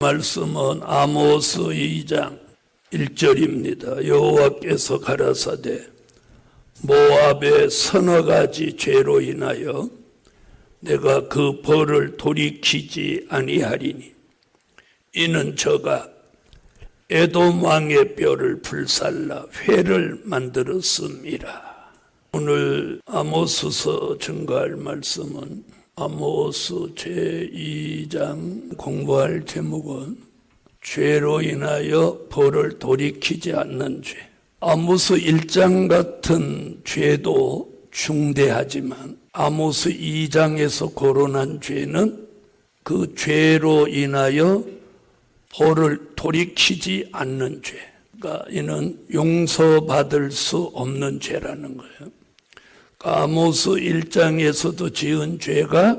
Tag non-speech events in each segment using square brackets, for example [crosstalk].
말씀은 아모스 2장 1절입니다. 여호와께서 가라사대 모압의 서너 가지 죄로 인하여 내가 그 벌을 돌이키지 아니하리니 이는 저가 에돔 왕의 뼈를 불살라 회를 만들었습니다. 오늘 아모스서 증거할 말씀은 아모스 제2장 공부할 제목은 죄로 인하여 벌을 돌이키지 않는 죄. 아모스 1장 같은 죄도 중대하지만 아모스 2장에서 거론한 죄는 그 죄로 인하여 벌을 돌이키지 않는 죄. 그러니까 이는 용서받을 수 없는 죄라는 거예요. 아모스 1장에서도 지은 죄가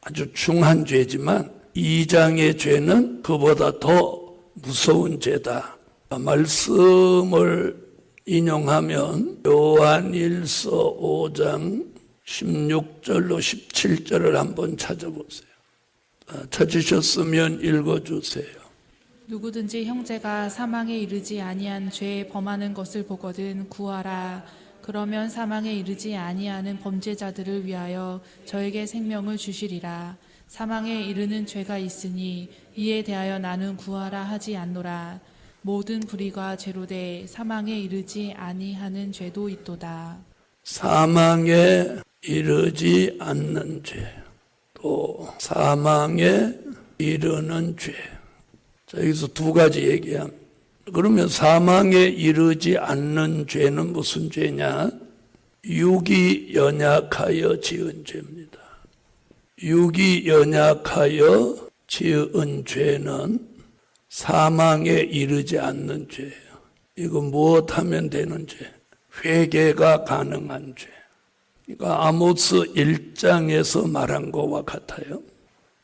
아주 중한 죄지만 2장의 죄는 그보다 더 무서운 죄다. 말씀을 인용하면 요한일서 5장 16절로 17절을 한번 찾아보세요. 아, 찾으셨으면 읽어주세요. 누구든지 형제가 사망에 이르지 아니한 죄에 범하는 것을 보거든 구하라 그러면 사망에 이르지 아니하는 범죄자들을 위하여 저에게 생명을 주시리라 사망에 이르는 죄가 있으니 이에 대하여 나는 구하라 하지 않노라 모든 불의가 죄로 돼 사망에 이르지 아니하는 죄도 있도다 사망에 이르지 않는 죄, 또 사망에 이르는 죄. 자, 여기서 두 가지 얘기합니다. 그러면 사망에 이르지 않는 죄는 무슨 죄냐? 육이 연약하여 지은 죄입니다. 육이 연약하여 지은 죄는 사망에 이르지 않는 죄예요. 이거 무엇하면 되는 죄? 회개가 가능한 죄. 그러니까 아모스 1장에서 말한 것과 같아요.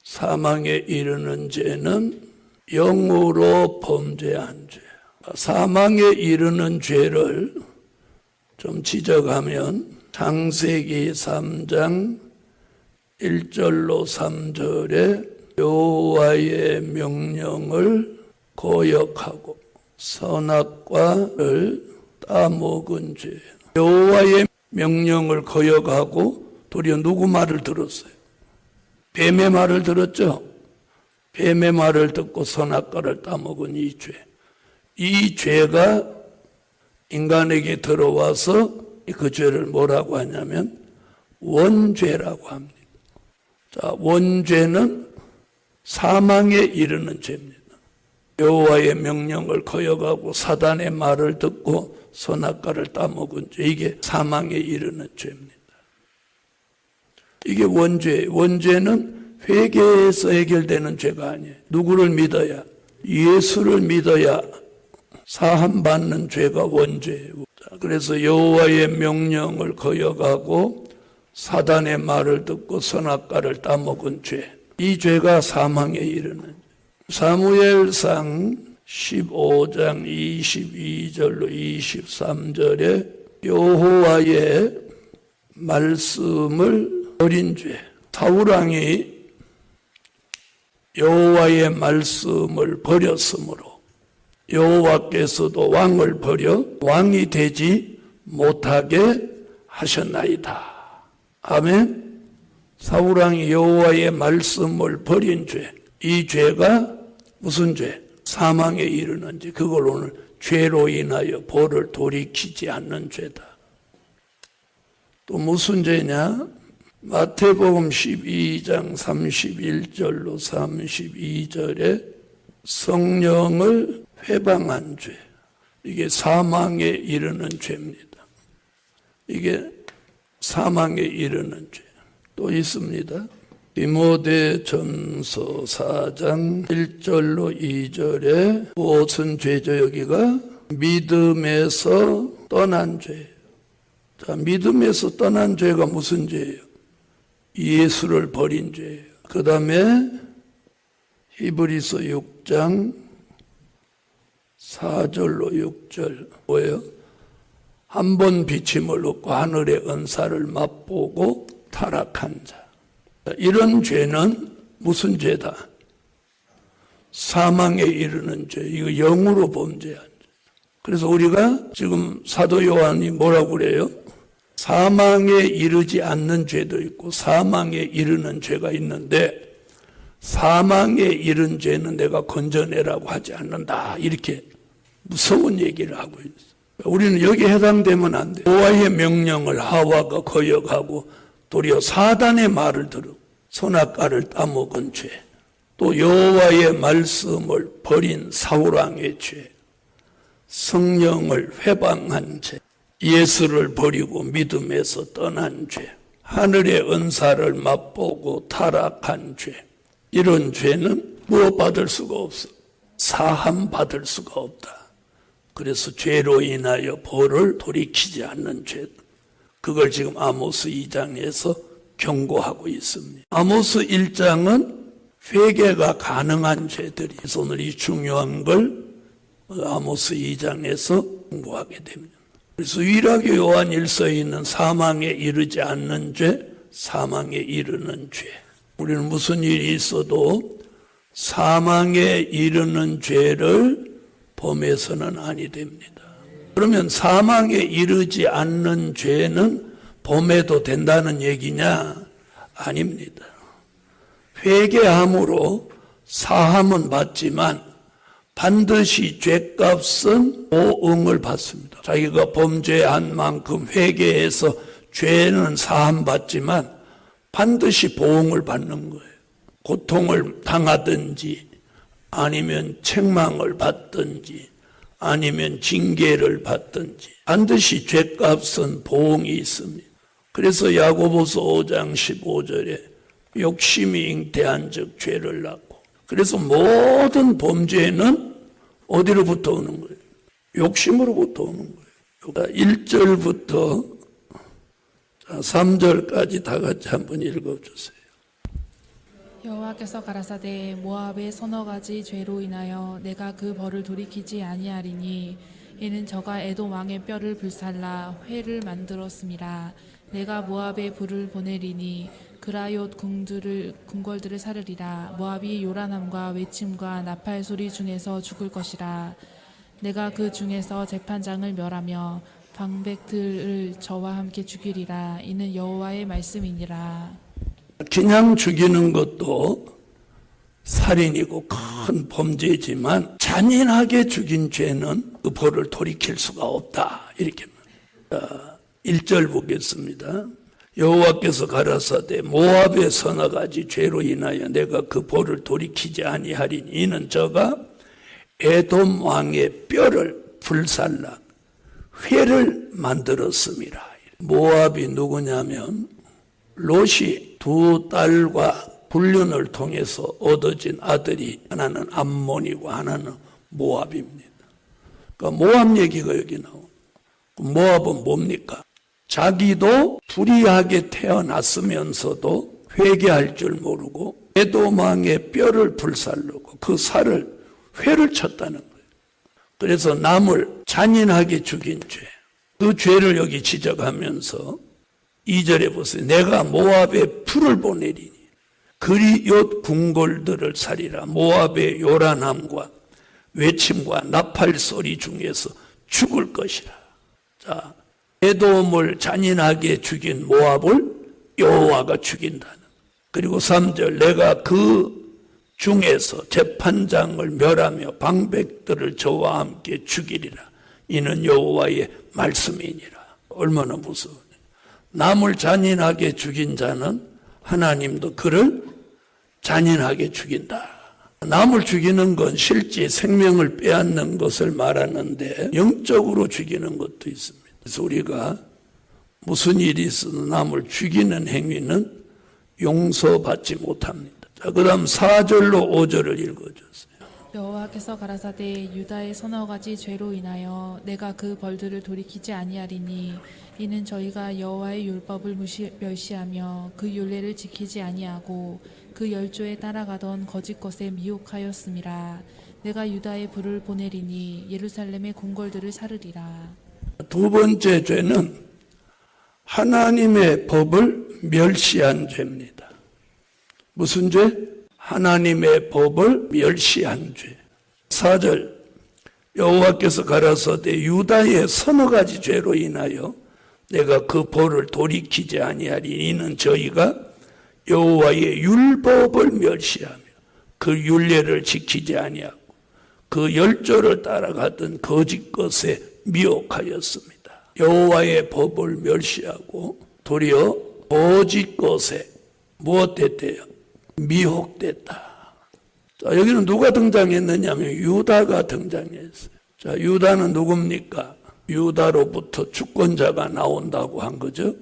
사망에 이르는 죄는 영으로 범죄한 죄. 사망에 이르는 죄를 좀 지적하면 창세기 3장 1절로 3절에 여호와의 명령을 거역하고 선악과를 따먹은 죄. 여호와의 명령을 거역하고 도리어 누구 말을 들었어요? 뱀의 말을 들었죠? 뱀의 말을 듣고 선악과를 따먹은 이 죄. 이 죄가 인간에게 들어와서 그 죄를 뭐라고 하냐면 원죄라고 합니다. 자, 원죄는 사망에 이르는 죄입니다. 여호와의 명령을 거역하고 사단의 말을 듣고 선악과를 따먹은 죄, 이게 사망에 이르는 죄입니다. 이게 원죄, 원죄는 회개에서 해결되는 죄가 아니에요. 누구를 믿어야? 예수를 믿어야 사함받는 죄가 원죄예요. 그래서 여호와의 명령을 거역하고 사단의 말을 듣고 선악과를 따먹은 죄. 이 죄가 사망에 이르는 사무엘상 15장 22절로 23절에 여호와의 말씀을 어린 죄. 사우랑이 여호와의 말씀을 버렸으므로 여호와께서도 왕을 버려 왕이 되지 못하게 하셨나이다. 아멘. 사우랑이 여호와의 말씀을 버린 죄. 이 죄가 무슨 죄? 사망에 이르는지 그걸 오늘 죄로 인하여 벌을 돌이키지 않는 죄다. 또 무슨 죄냐? 마태복음 12장 31절로 32절에 성령을 회방한 죄. 이게 사망에 이르는 죄입니다. 이게 사망에 이르는 죄. 또 있습니다. 디모데 전서 4장 1절로 2절에 무엇은 죄죠 여기가? 믿음에서 떠난 죄예요. 자, 믿음에서 떠난 죄가 무슨 죄예요? 예수를 버린 죄예요. 그 다음에 히브리서 6장 4절로 6절 뭐예요? 한 번 비침을 얻고 하늘의 은사를 맛보고 타락한 자. 이런 죄는 무슨 죄다? 사망에 이르는 죄, 이거 영으로 범죄한 죄. 그래서 우리가 지금 사도 요한이 뭐라고 그래요? 사망에 이르지 않는 죄도 있고 사망에 이르는 죄가 있는데 사망에 이른 죄는 내가 건져내라고 하지 않는다. 이렇게 무서운 얘기를 하고 있어요. 우리는 여기에 해당되면 안 돼. 여호와의 명령을 하와가 거역하고 도리어 사단의 말을 들어 선악과를 따먹은 죄. 또 여호와의 말씀을 버린 사울왕의 죄. 성령을 회방한 죄. 예수를 버리고 믿음에서 떠난 죄. 하늘의 은사를 맛보고 타락한 죄. 이런 죄는 무엇 받을 수가 없어. 사함 받을 수가 없다. 그래서 죄로 인하여 벌을 돌이키지 않는 죄. 그걸 지금 아모스 2장에서 경고하고 있습니다. 아모스 1장은 회개가 가능한 죄들이 오늘 이 중요한 걸 아모스 2장에서 공부하게 됩니다. 그래서 유일하게 요한 일서에 있는 사망에 이르지 않는 죄, 사망에 이르는 죄. 우리는 무슨 일이 있어도 사망에 이르는 죄를 범해서는 아니 됩니다. 그러면 사망에 이르지 않는 죄는 범해도 된다는 얘기냐? 아닙니다. 회개함으로 사함은 받지만 반드시 죄값은 보응을 받습니다. 자기가 범죄한 만큼 회개해서 죄는 사함 받지만 반드시 보응을 받는 거예요. 고통을 당하든지 아니면 책망을 받든지 아니면 징계를 받든지 반드시 죄값은 보응이 있습니다. 그래서 야고보서 5장 15절에 욕심이 잉태한 즉 죄를 낳고 그래서 모든 범죄는 어디로부터 오는 거예요? 욕심으로부터 오는 거예요. 1절부터 3절까지 다 같이 한번 읽어주세요. 여호와께서 가라사대 모압의 서너 가지 죄로 인하여 내가 그 벌을 돌이키지 아니하리니 이는 저가 에돔 왕의 뼈를 불살라 회를 만들었습니다. 내가 모압에 불을 보내리니 그라옅 궁들을 궁궐들을 사르리라 모압이 요란함과 외침과 나팔 소리 중에서 죽을 것이라 내가 그 중에서 재판장을 멸하며 방백들을 저와 함께 죽이리라 이는 여호와의 말씀이니라 그냥 죽이는 것도 살인이고 큰 범죄지만 잔인하게 죽인 죄는 그 벌을 돌이킬 수가 없다. 이렇게 말합니다. 1절 보겠습니다. 여호와께서 가라사대 모압의 서너 가지 죄로 인하여 내가 그 벌을 돌이키지 아니하리니 이는 저가 에돔 왕의 뼈를 불살라 회를 만들었습니다. 모압이 누구냐면 롯이 두 딸과 불륜을 통해서 얻어진 아들이 하나는 암몬이고 하나는 모압입니다. 그러니까 모압 얘기가 여기 나오고 모압은 뭡니까? 자기도 불의하게 태어났으면서도 회개할 줄 모르고 에도망의 뼈를 불살르고 그 살을 회를 쳤다는. 그래서 남을 잔인하게 죽인 죄. 그 죄를 여기 지적하면서 2절에 보세요. 내가 모압에 풀을 보내리니 그리옷 궁궐들을 살리라. 모압의 요란함과 외침과 나팔 소리 중에서 죽을 것이라. 자, 에돔을 잔인하게 죽인 모압을 여호와가 죽인다는. 그리고 3절 내가 그 중에서 재판장을 멸하며 방백들을 저와 함께 죽이리라. 이는 여호와의 말씀이니라. 얼마나 무서워. 남을 잔인하게 죽인 자는 하나님도 그를 잔인하게 죽인다. 남을 죽이는 건 실제 생명을 빼앗는 것을 말하는데 영적으로 죽이는 것도 있습니다. 그래서 우리가 무슨 일이 있어도 남을 죽이는 행위는 용서받지 못합니다. 자, 그 다음 4절로 5절을 읽어주세요. 여호와께서 가라사대 유다의 서너 가지 죄로 인하여 내가 그 벌들을 돌이키지 아니하리니 이는 저희가 여호와의 율법을 무시, 멸시하며 그 율례를 지키지 아니하고 그 열조에 따라가던 거짓 것에 미혹하였음이라 내가 유다의 불을 보내리니 예루살렘의 궁궐들을 사르리라 두 번째 죄는 하나님의 법을 멸시한 죄입니다. 무슨 죄? 하나님의 법을 멸시한 죄. 4절 여호와께서 가라사대 유다의 서너 가지 죄로 인하여 내가 그 벌을 돌이키지 아니하리 이는 저희가 여호와의 율법을 멸시하며 그 율례를 지키지 아니하고 그 열조를 따라가던 거짓 것에 미혹하였습니다. 여호와의 법을 멸시하고 도리어 거짓 것에 무엇됐대요? 미혹됐다. 자, 여기는 누가 등장했느냐면 유다가 등장했어요. 자, 유다는 누굽니까? 유다로부터 주권자가 나온다고 한 거죠.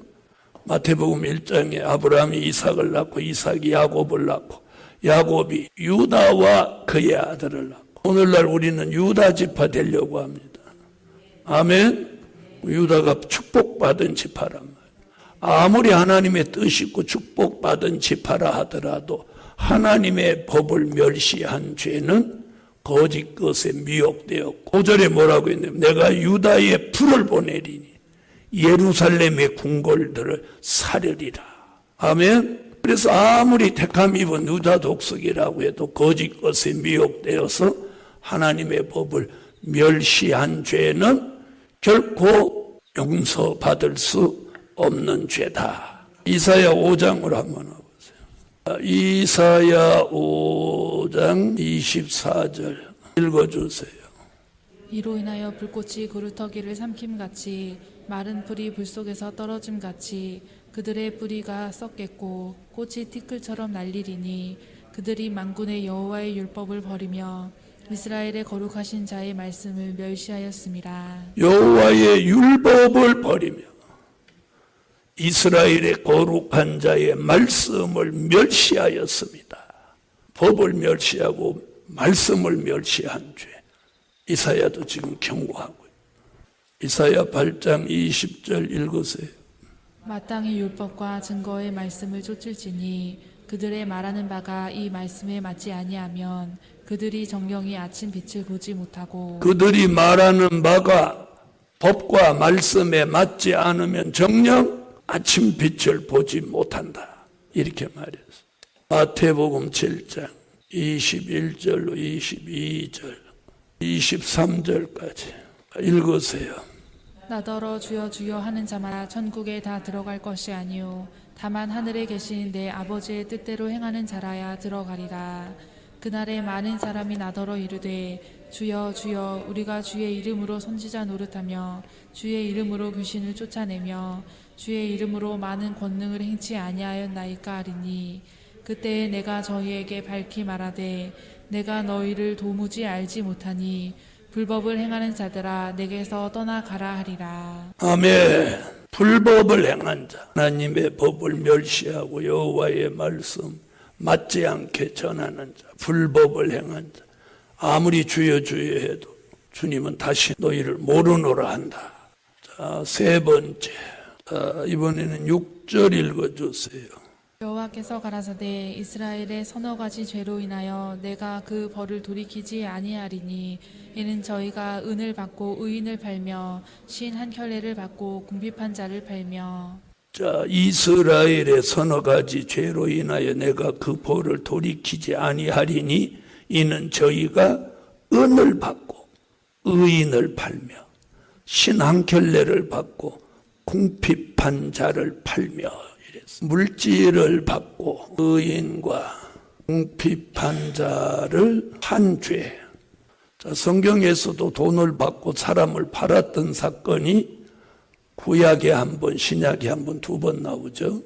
마태복음 1장에 아브라함이 이삭을 낳고 이삭이 야곱을 낳고 야곱이 유다와 그의 아들을 낳고 오늘날 우리는 유다 지파 되려고 합니다. 아멘. 유다가 축복받은 지파란 말이에요. 아무리 하나님의 뜻이고 축복받은 지파라 하더라도 하나님의 법을 멸시한 죄는 거짓 것에 미혹되어 고절에 뭐라고 했냐면 내가 유다에 불을 보내리니 예루살렘의 궁궐들을 사려리라. 아멘. 그래서 아무리 택함 입은 유다 독석이라고 해도 거짓 것에 미혹되어서 하나님의 법을 멸시한 죄는 결코 용서받을 수 없는 죄다. 이사야 5장으로 한번. 이사야 5장 24절 읽어주세요. 이로 인하여 불꽃이 그루터기를 삼킴같이 마른 풀이 불 속에서 떨어짐같이 그들의 뿌리가 썩겠고 꽃이 티끌처럼 날리리니 그들이 만군의 여호와의 율법을 버리며 이스라엘의 거룩하신 자의 말씀을 멸시하였습니다. 여호와의 율법을 버리며 이스라엘의 거룩한 자의 말씀을 멸시하였습니다. 법을 멸시하고 말씀을 멸시한 죄. 이사야도 지금 경고하고. 이사야 8장 20절 읽으세요. 마땅히 율법과 증거의 말씀을 쫓을지니 그들의 말하는 바가 이 말씀에 맞지 아니하면 그들이 정령이 아침 빛을 보지 못하고 그들이 말하는 바가 법과 말씀에 맞지 않으면 정녕 아침 빛을 보지 못한다. 이렇게 말했어. 마태복음 7장 21절로 22절, 23절까지 읽으세요. 나더러 주여 주여 하는 자마다 천국에 다 들어갈 것이 아니요 다만 하늘에 계신 내 아버지의 뜻대로 행하는 자라야 들어가리라 그날에 많은 사람이 나더러 이르되 주여 주여 우리가 주의 이름으로 선지자 노릇하며 주의 이름으로 귀신을 쫓아내며 주의 이름으로 많은 권능을 행치 아니하였나이까 하리니 그때에 내가 저희에게 밝히 말하되 내가 너희를 도무지 알지 못하니 불법을 행하는 자들아 내게서 떠나가라 하리라. 아멘. 불법을 행한 자, 하나님의 법을 멸시하고 여호와의 말씀 맞지 않게 전하는 자, 불법을 행한 자, 아무리 주여 주여 해도 주님은 다시 너희를 모르노라 한다. 자, 세 번째. 자, 이번에는 6절 읽어주세요. 여호와께서 가라사대 이스라엘의 서너 가지 죄로 인하여 내가 그 벌을 돌이키지 아니하리니 이는 저희가 은을 받고 의인을 팔며 신한 켤레를 받고 궁핍한 자를 팔며 자, 이스라엘의 서너 가지 죄로 인하여 내가 그 벌을 돌이키지 아니하리니 이는 저희가 은을 받고 의인을 팔며 신 한 켤레를 받고 궁핍한 자를 팔며 이랬어. 물질을 받고 의인과 궁핍한 자를 한 죄. 자, 성경에서도 돈을 받고 사람을 팔았던 사건이 구약에 한 번, 신약에 한 번, 두 번 나오죠.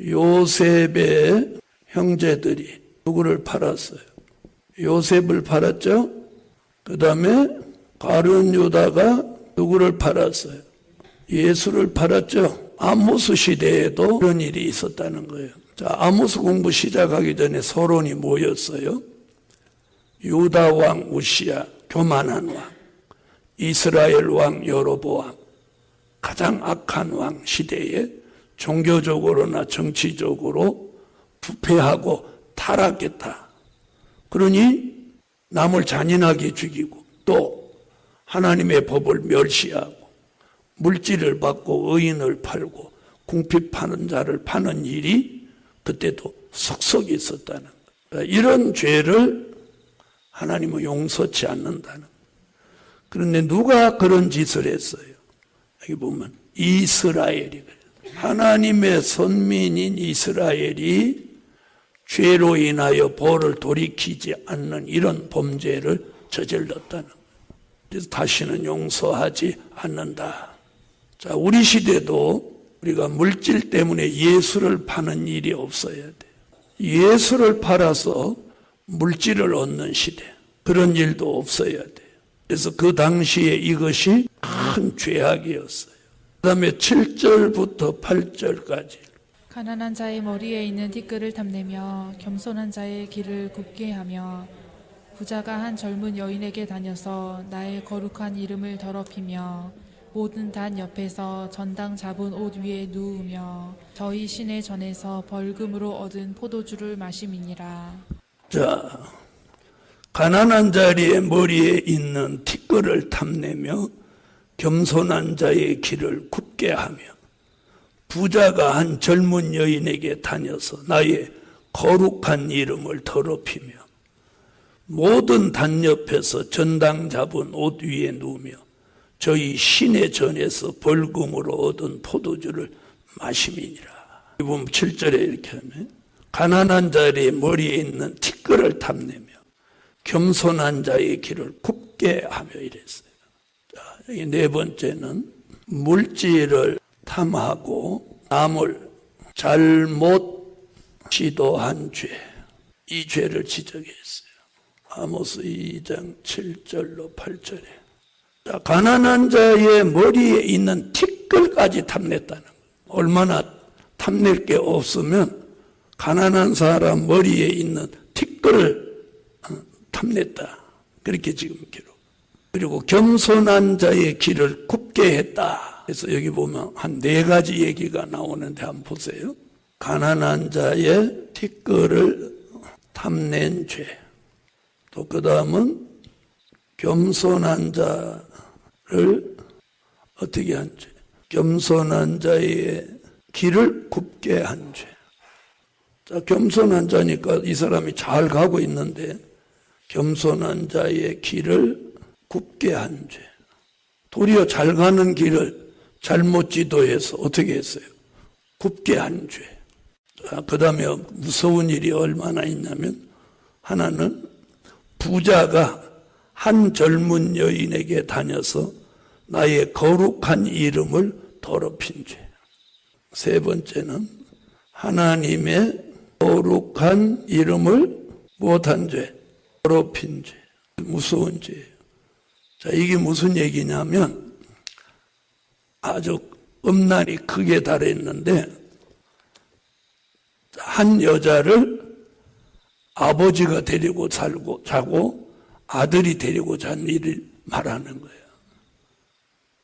요셉의 형제들이 누구를 팔았어요? 요셉을 팔았죠? 그 다음에 가룟 유다가 누구를 팔았어요? 예수를 팔았죠? 아모스 시대에도 그런 일이 있었다는 거예요. 자, 아모스 공부 시작하기 전에 서론이 뭐였어요? 유다 왕 우시야, 교만한 왕, 이스라엘 왕 여로보암, 가장 악한 왕 시대에 종교적으로나 정치적으로 부패하고 타락했다. 그러니 남을 잔인하게 죽이고 또 하나님의 법을 멸시하고 물질을 받고 의인을 팔고 궁핍하는 자를 파는 일이 그때도 속속 있었다는 거예요. 이런 죄를 하나님은 용서치 않는다는. 그런데 누가 그런 짓을 했어요? 여기 보면 이스라엘이 그래요. 하나님의 선민인 이스라엘이 죄로 인하여 벌을 돌이키지 않는 이런 범죄를 저질렀다는 거예요. 그래서 다시는 용서하지 않는다. 자, 우리 시대도 우리가 물질 때문에 예수를 파는 일이 없어야 돼요. 예수를 팔아서 물질을 얻는 시대. 그런 일도 없어야 돼요. 그래서 그 당시에 이것이 큰 죄악이었어요. 그 다음에 7절부터 8절까지. 가난한 자의 머리에 있는 티끌을 탐내며 겸손한 자의 길을 굽게 하며 부자가 한 젊은 여인에게 다녀서 나의 거룩한 이름을 더럽히며 모든 단 옆에서 전당 잡은 옷 위에 누우며 저희 신의 전에서 벌금으로 얻은 포도주를 마심이니라. 자, 가난한 자리의 머리에 있는 티끌을 탐내며 겸손한 자의 길을 굽게 하며 부자가 한 젊은 여인에게 다녀서 나의 거룩한 이름을 더럽히며 모든 단 옆에서 전당 잡은 옷 위에 누우며 저희 신의 전에서 벌금으로 얻은 포도주를 마심이니라. 이번 7절에 이렇게 하면 가난한 자의 머리에 있는 티끌을 탐내며 겸손한 자의 길을 굽게 하며 이랬어요. 자, 네 번째는 물질을 탐하고 남을 잘못 지도한 죄. 이 죄를 지적했어요. 아모스 2장 7절로 8절에. 자, 가난한 자의 머리에 있는 티끌까지 탐냈다는 거예요. 얼마나 탐낼 게 없으면 가난한 사람 머리에 있는 티끌을 어, 탐냈다. 그렇게 지금 기록. 그리고 겸손한 자의 길을 굽게 했다. 그래서 여기 보면 한 네 가지 얘기가 나오는데 한번 보세요. 가난한 자의 티끌을 탐낸 죄. 또 그 다음은 겸손한 자를 어떻게 한 죄? 겸손한 자의 길을 굽게 한 죄. 자, 겸손한 자니까 이 사람이 잘 가고 있는데 겸손한 자의 길을 굽게 한 죄. 도리어 잘 가는 길을 잘못 지도해서 어떻게 했어요? 굽게 한 죄. 그 다음에 무서운 일이 얼마나 있냐면 하나는 부자가 한 젊은 여인에게 다녀서 나의 거룩한 이름을 더럽힌 죄. 세 번째는 하나님의 거룩한 이름을 못한 죄, 더럽힌 죄, 무서운 죄. 자, 이게 무슨 얘기냐면 아주 음란이 크게 달했는데 한 여자를 아버지가 데리고 살고 자고 아들이 데리고 잔 일을 말하는 거예요.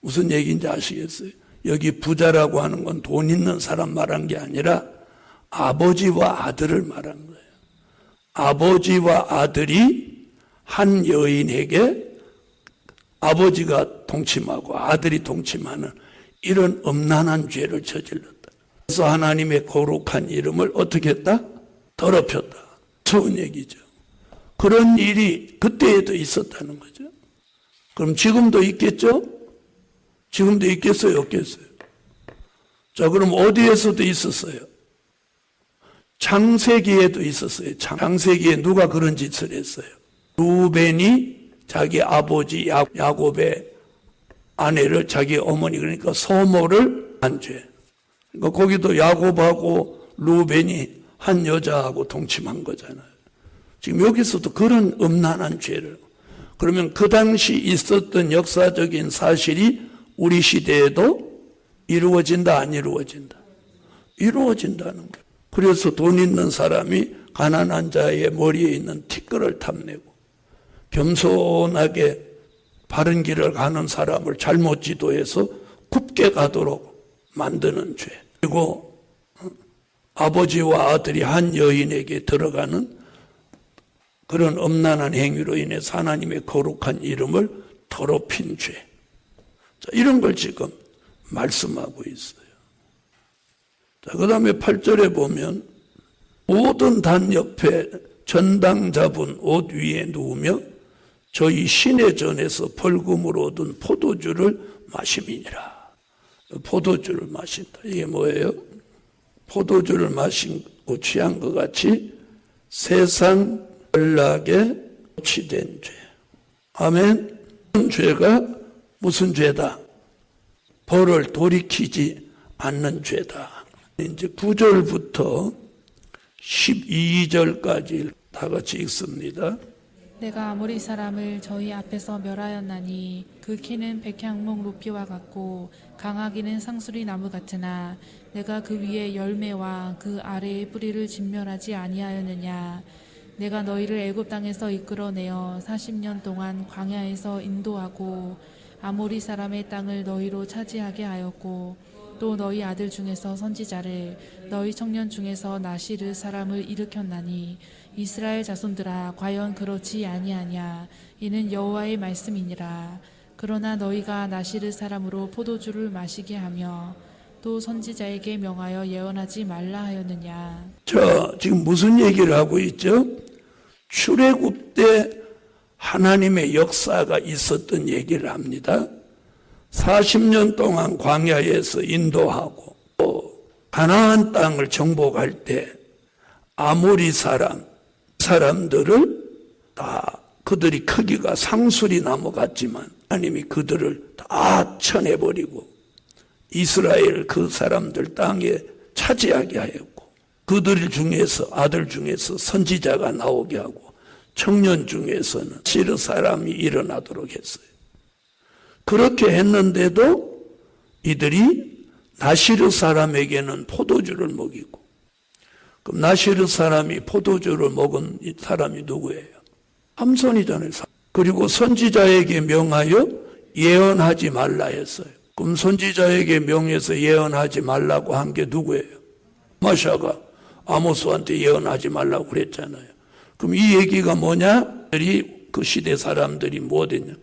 무슨 얘기인지 아시겠어요? 여기 부자라고 하는 건 돈 있는 사람 말한 게 아니라 아버지와 아들을 말한 거예요. 아버지와 아들이 한 여인에게 아버지가 동침하고 아들이 동침하는 이런 엄난한 죄를 저질렀다. 그래서 하나님의 거룩한 이름을 어떻게 했다? 더럽혔다. 좋은 얘기죠. 그런 일이 그때에도 있었다는 거죠. 그럼 지금도 있겠죠? 지금도 있겠어요? 없겠어요? 자, 그럼 어디에서도 있었어요? 창세기에도 있었어요. 창세기에 누가 그런 짓을 했어요? 루벤이 자기 아버지 야- 야곱의 아내를 자기 어머니 그러니까 소모를 한 죄. 그러니까 거기도 야곱하고 루벤이 한 여자하고 동침한 거잖아요. 지금 여기서도 그런 음란한 죄를 그러면 그 당시 있었던 역사적인 사실이 우리 시대에도 이루어진다 안 이루어진다 이루어진다는 거예요. 그래서 돈 있는 사람이 가난한 자의 머리에 있는 티끌을 탐내고 겸손하게 바른 길을 가는 사람을 잘못 지도해서 굽게 가도록 만드는 죄. 그리고 아버지와 아들이 한 여인에게 들어가는 그런 엄난한 행위로 인해서 하나님의 거룩한 이름을 더럽힌 죄. 자, 이런 걸 지금 말씀하고 있어요. 자, 그 다음에 8절에 보면 모든 단 옆에 전당 잡은 옷 위에 누우며 저희 신의 전에서 벌금으로 얻은 포도주를 마심이니라. 포도주를 마신다. 이게 뭐예요? 포도주를 마시고 취한 것 같이 세상 연락에 취된 죄. 아멘. 죄가 무슨 죄다? 벌을 돌이키지 않는 죄다. 이제 9절부터 12절까지 다 같이 읽습니다. 내가 아모리 사람을 저희 앞에서 멸하였나니 그 키는 백향목 높이와 같고 강하기는 상수리 나무 같으나 내가 그 위에 열매와 그 아래의 뿌리를 진멸하지 아니하였느냐 내가 너희를 애굽 땅에서 이끌어내어 40년 동안 광야에서 인도하고 아모리 사람의 땅을 너희로 차지하게 하였고 또 너희 아들 중에서 선지자를 너희 청년 중에서 나시르 사람을 일으켰나니 이스라엘 자손들아 과연 그렇지 아니하냐? 이는 여호와의 말씀이니라. 그러나 너희가 나시르 사람으로 포도주를 마시게 하며 또 선지자에게 명하여 예언하지 말라 하였느냐? 자, 지금 무슨 얘기를 하고 있죠? 출애굽 때 하나님의 역사가 있었던 얘기를 합니다. 40년 동안 광야에서 인도하고 또 가나안 땅을 정복할 때 아모리 사람 사람들을 다 그들이 크기가 상수리 나무 같지만 하나님이 그들을 다 쳐내버리고 이스라엘 그 사람들 땅에 차지하게 하였고 그들 중에서 아들 중에서 선지자가 나오게 하고 청년 중에서는 시르 사람이 일어나도록 했어요. 그렇게 했는데도 이들이 나시르 사람에게는 포도주를 먹이고 그럼 나시르 사람이 포도주를 먹은 이 사람이 누구예요? 함선이잖아요. 그리고 선지자에게 명하여 예언하지 말라 했어요. 그럼 선지자에게 명해서 예언하지 말라고 한 게 누구예요? 마샤가 아모스한테 예언하지 말라고 그랬잖아요. 그럼 이 얘기가 뭐냐? 그 시대 사람들이 뭐 됐냐?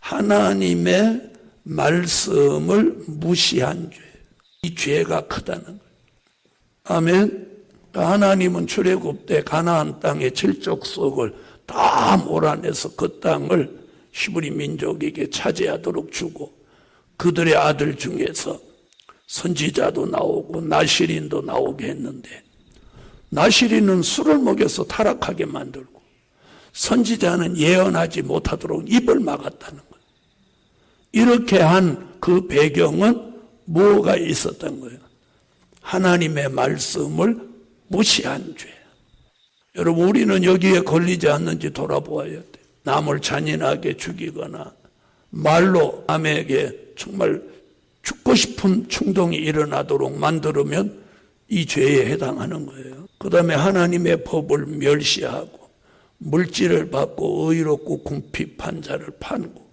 하나님의 말씀을 무시한 죄. 이 죄가 크다는 거예요. 아멘. 하나님은 출애굽 때 가나안 땅의 칠족 속을 다 몰아내서 그 땅을 히브리 민족에게 차지하도록 주고 그들의 아들 중에서 선지자도 나오고 나시린도 나오게 했는데 나시린은 술을 먹여서 타락하게 만들고 선지자는 예언하지 못하도록 입을 막았다는 거예요. 이렇게 한 그 배경은 뭐가 있었던 거예요? 하나님의 말씀을 무시한 죄. 여러분, 우리는 여기에 걸리지 않는지 돌아보아야 돼. 남을 잔인하게 죽이거나 말로 남에게 정말 죽고 싶은 충동이 일어나도록 만들면 이 죄에 해당하는 거예요. 그 다음에 하나님의 법을 멸시하고 물질을 받고 의롭고 궁핍한 자를 판고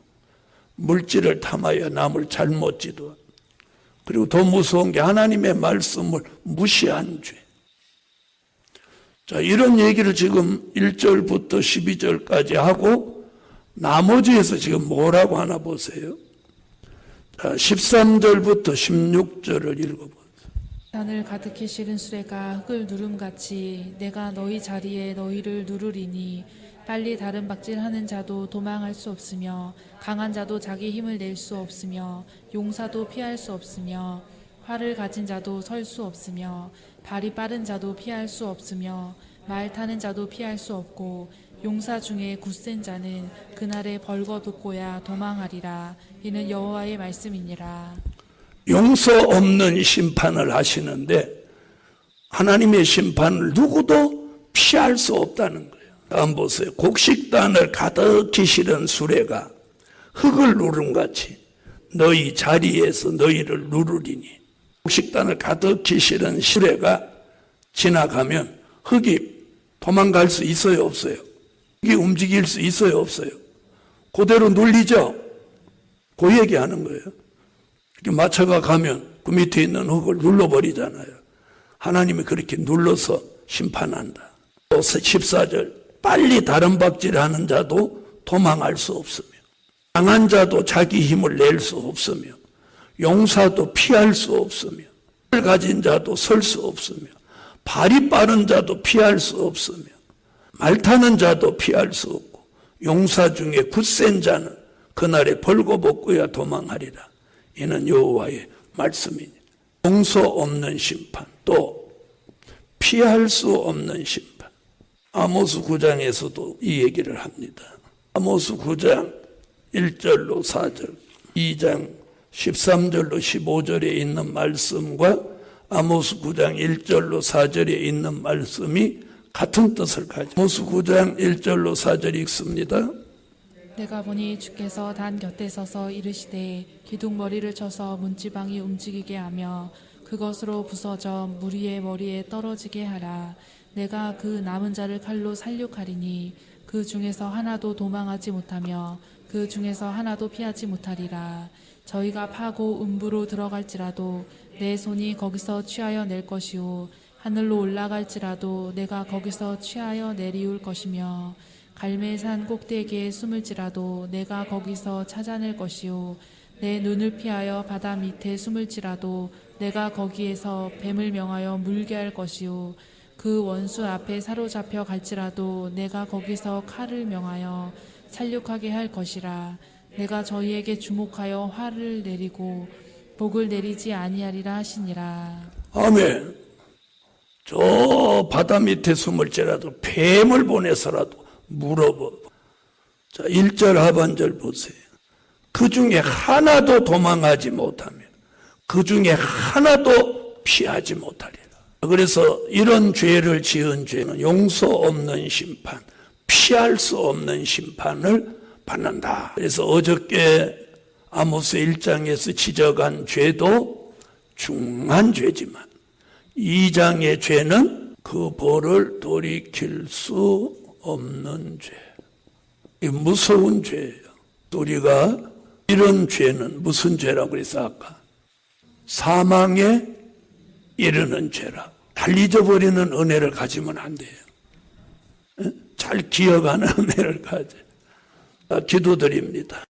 물질을 탐하여 남을 잘못 지도 그리고 더 무서운 게 하나님의 말씀을 무시한 죄. 자, 이런 얘기를 지금 1절부터 12절까지 하고 나머지에서 지금 뭐라고 하나 보세요. 자, 13절부터 16절을 읽어보세요. 산을 가득히 실은 수레가 흙을 누름같이 내가 너희 자리에 너희를 누르리니 빨리 다른 박질하는 자도 도망할 수 없으며 강한 자도 자기 힘을 낼 수 없으며 용사도 피할 수 없으며 활을 가진 자도 설 수 없으며 발이 빠른 자도 피할 수 없으며 말 타는 자도 피할 수 없고 용사 중에 굳센 자는 그날에 벌거벗고야 도망하리라. 이는 여호와의 말씀이니라 용서 없는 심판을 하시는데 하나님의 심판을 누구도 피할 수 없다는 거예요. 다음 보세요. 곡식단을 가득히 실은 수레가 흙을 누름 같이 너희 자리에서 너희를 누르리니 곡식단을 가득히 실은 수레가 지나가면 흙이 도망갈 수 있어요 없어요? 흙이 움직일 수 있어요 없어요? 그대로 눌리죠? 그 얘기하는 거예요. 마차가 가면 그 밑에 있는 흙을 눌러버리잖아요. 하나님이 그렇게 눌러서 심판한다. 또 14절 빨리 다른 박질 하는 자도 도망할 수 없으며 강한 자도 자기 힘을 낼 수 없으며 용사도 피할 수 없으며 을 가진 자도 설 수 없으며 발이 빠른 자도 피할 수 없으며 말 타는 자도 피할 수 없고 용사 중에 굳센 자는 그날에 벌거벗고야 도망하리라. 이는 여호와의 말씀이니 용서 없는 심판 또 피할 수 없는 심판. 아모스 9장에서도 이 얘기를 합니다. 아모스 9장 1절로 4절, 2장 13절로 15절에 있는 말씀과 아모스 9장 1절로 4절에 있는 말씀이 같은 뜻을 가지고 아모스 9장 1절로 4절 읽습니다. 내가 보니 주께서 단 곁에 서서 이르시되 기둥머리를 쳐서 문지방이 움직이게 하며 그것으로 부서져 무리의 머리에 떨어지게 하라. 내가 그 남은 자를 칼로 살육하리니 그 중에서 하나도 도망하지 못하며 그 중에서 하나도 피하지 못하리라. 저희가 파고 음부로 들어갈지라도 내 손이 거기서 취하여 낼 것이요 하늘로 올라갈지라도 내가 거기서 취하여 내리울 것이며 갈매산 꼭대기에 숨을지라도 내가 거기서 찾아낼 것이요. 내 눈을 피하여 바다 밑에 숨을지라도 내가 거기에서 뱀을 명하여 물게 할 것이요. 그 원수 앞에 사로잡혀 갈지라도 내가 거기서 칼을 명하여 살육하게 할 것이라. 내가 저희에게 주목하여 화를 내리고 복을 내리지 아니하리라 하시니라. 아멘. 저 바다 밑에 숨을지라도 뱀을 보내서라도 물어보. 자, 1절 하반절 보세요. 그 중에 하나도 도망하지 못하며 그 중에 하나도 피하지 못하리라. 그래서 이런 죄를 지은 죄는 용서 없는 심판, 피할 수 없는 심판을 받는다. 그래서 어저께 아모스 1장에서 지적한 죄도 중한 죄지만 2장의 죄는 그 벌을 돌이킬 수 없는 죄. 이 무서운 죄예요. 우리가 이런 죄는 무슨 죄라고 그랬어 아까? 사망에 이르는 죄라. 달 잊어버리는 은혜를 가지면 안 돼요. 에? 잘 기억하는 [laughs] 은혜를 가져. 아, 기도드립니다.